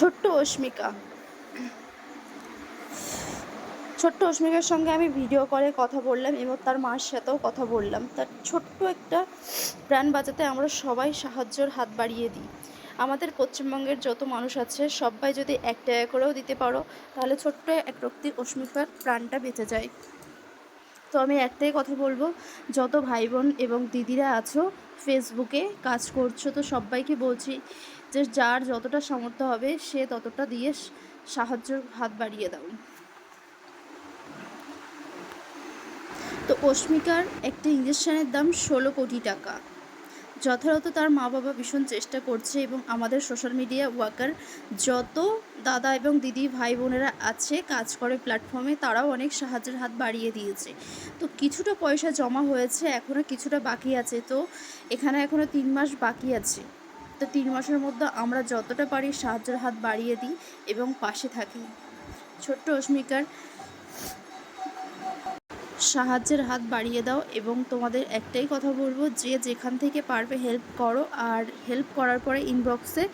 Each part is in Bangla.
ছোট্ট অস্মিকা। ছোট্ট অস্মিকার সঙ্গে আমি ভিডিও কলে কথা বললাম, এবং তার মার সাথেও কথা বললাম। তার ছোট্ট একটা প্রাণ বাঁচাতে আমরা সবাই সাহায্যের হাত বাড়িয়ে দিই। আমাদের পশ্চিমবঙ্গের যত মানুষ আছে, সবাই যদি এক টাকা করেও দিতে পারো, তাহলে ছোট্ট এক রক্তি অস্মিকার প্রাণটা বেঁচে যায়। তো আমি একটাই কথা বলব, যত ভাই বোন এবং দিদিরা আছো ফেসবুকে কাজ করছ, তো সবাইকে বলছি যে যার যতটা সামর্থ্য হবে, সে ততটা দিয়ে সাহায্যের হাত বাড়িয়ে দাও। তো অস্মিকার একটা ইঞ্জেকশনের দাম ষোলো কোটি টাকা। যথাযথ তার মা বাবা ভীষণ চেষ্টা করছে এবং আমাদের সোশ্যাল মিডিয়া ওয়ার্কার যত দাদা এবং দিদি, ভাই বোনেরা আছে, কাজ করে প্ল্যাটফর্মে তারাও অনেক সাহায্যের হাত বাড়িয়ে দিয়েছে। তো কিছুটা পয়সা জমা হয়েছে এখনও কিছুটা বাকি আছে। তো এখানে এখনও তিন মাস বাকি আছে। তো তিন মাসের মধ্যে আমরা যতটা পারি সাহায্যের হাত বাড়িয়ে দিই এবং পাশে থাকি। ছোট্ট অস্মিকার সাহায্যের হাত বাড়িয়ে দাও এবং তোমাদের একটাই কথা বলব, যে যেখান থেকে পারবে হেল্প করো আর হেল্প করার পরে ইনবক্সে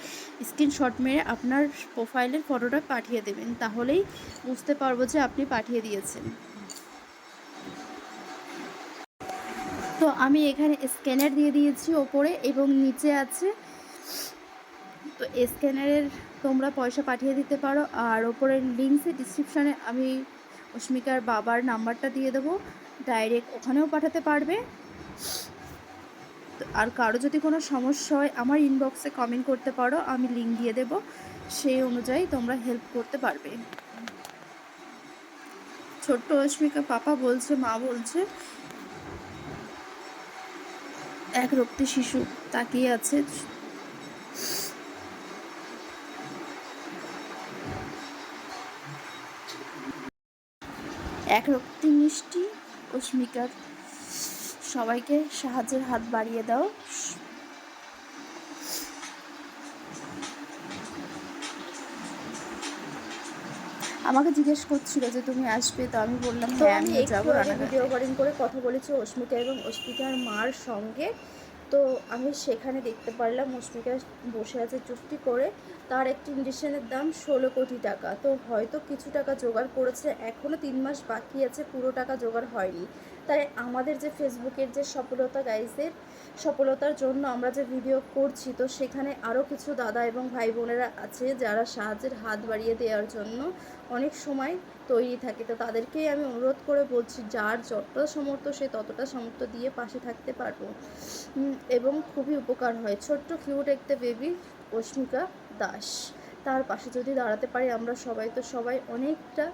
স্ক্রিনশট মেরে আপনার প্রোফাইলের ফটোটা পাঠিয়ে দেবেন, তাহলেই বুঝতে পারব যে আপনি পাঠিয়ে দিয়েছেন। তো আমি এখানে স্ক্যানার দিয়ে দিয়েছি ওপরে এবং নিচে আছে। তো স্ক্যানারের তোমরা পয়সা পাঠিয়ে দিতে পারো আর ওপরের লিঙ্কসে ডিসক্রিপশানে আমি অস্মিকার বাবার নাম্বারটা দিয়ে দেবো। ডাইরেক্ট ওখানেও পাঠাতে পারবে। আর কারও যদি কোনো সমস্যা হয়, আমার ইনবক্সে কমেন্ট করতে পারো, আমি লিঙ্ক দিয়ে দেব। সেই অনুযায়ী তোমরা হেল্প করতে পারবে। ছোট্ট অস্মিকা পাপা বলছে, মা বলছে, এক রক্তি শিশু তাকিয়ে আছে। এক রক্তি মিষ্টি অস্মিকার সবাইকে সাহায্যের হাত বাড়িয়ে দাও আমাকে জিজ্ঞেস করছিল যে তুমি আসবে তো আমি বললাম তো হ্যাঁ আমি যাব। ভিডিও কলিং করে কথা বলেছি অস্মিতা এবং অস্মিকার মার সঙ্গে তো আমি সেখানে দেখতে পারলাম অস্মিকা বসে আছে চুক্তি করে। তার একটি ইঞ্জেকশনের দাম ষোলো কোটি টাকা। তো হয়তো কিছু টাকা জোগাড় করেছে। এখনও তিন মাস বাকি আছে, পুরো টাকা জোগাড় হয়নি। তাই আমাদের যে ফেসবুকের যে সফলতা গাইজের সফলতার জন্য আমরা যে ভিডিও করছি, তো সেখানে আরও কিছু দাদা এবং ভাই বোনেরা আছে যারা সাহায্যের হাত বাড়িয়ে দেওয়ার জন্য অনেক সময় তৈরি থাকে। তো তাদেরকেই আমি অনুরোধ করে বলছি, যার যতটা সামর্থ্য সে ততটা সামর্থ্য দিয়ে পাশে থাকতে পারব। এবং খুবই উপকার হয়। ছোট্ট কিউট একটা বেবি অস্মিকা দাস। তার পাশে যদি দাঁড়াতে পারি আমরা সবাই, তো সবাই অনেকটা